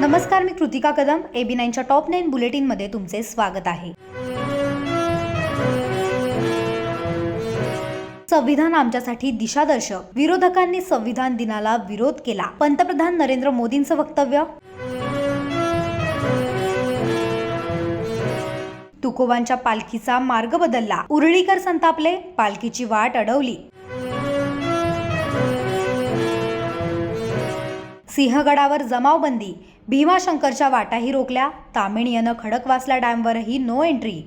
नमस्कार मी Kritika Kadam. A B नाईनच्या टॉप नाईन बुलेटिनमध्ये तुमचे स्वागत आहे. संविधान आमच्यासाठी दिशादर्शक. विरोधकांनी संविधान दिनाला विरोध केला. पंतप्रधान नरेंद्र मोदींचं वक्तव्य? तुकोबांच्या पालखीचा मार्ग बदलला. उरळीकर संतापले. पालखीची वाट अडवली. सिंहगडावर जमावबंदी. भीमाशंकरच्या वाटाही रोखल्या. तामिणीयनं खडकवासला डॅमवरही नो एंट्री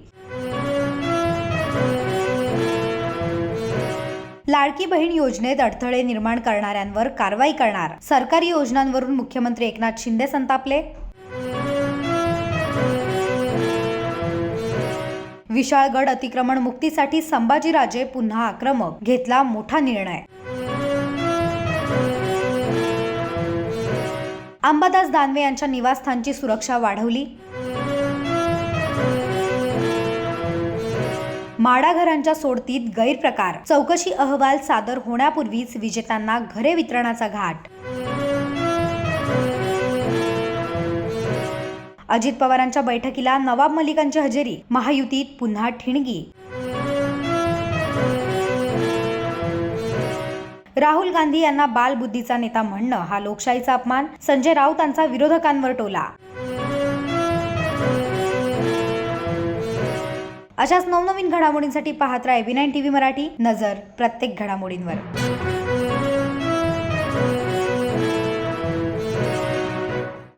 लाडकी बहीण योजनेत अडथळे निर्माण करणाऱ्यांवर कारवाई करणार. सरकारी योजनांवरून मुख्यमंत्री एकनाथ शिंदे संतापले. विशाळगड अतिक्रमण मुक्तीसाठी संभाजीराजे पुन्हा आक्रमक. घेतला मोठा निर्णय. अंबादास दानवे यांच्या निवासस्थानची सुरक्षा वाढवली. माडाघरांच्या सोडतीत गैरप्रकार. चौकशी अहवाल सादर होण्यापूर्वीच विजेत्यांना घरे वितरणाचा घाट. अजित पवारांच्या बैठकीला नवाब मलिकांची हजेरी. महायुतीत पुन्हा ठिणगी. राहुल गांधी यांना बालबुद्धीचा नेता म्हणणं हा लोकशाहीचा अपमान. संजय राऊतांचा विरोधकांवर टोला. अशाच नवनवीन घडामोडींसाठी पाहत राहा एबी नाईन टीव्ही मराठी. नजर प्रत्येक घडामोडींवर.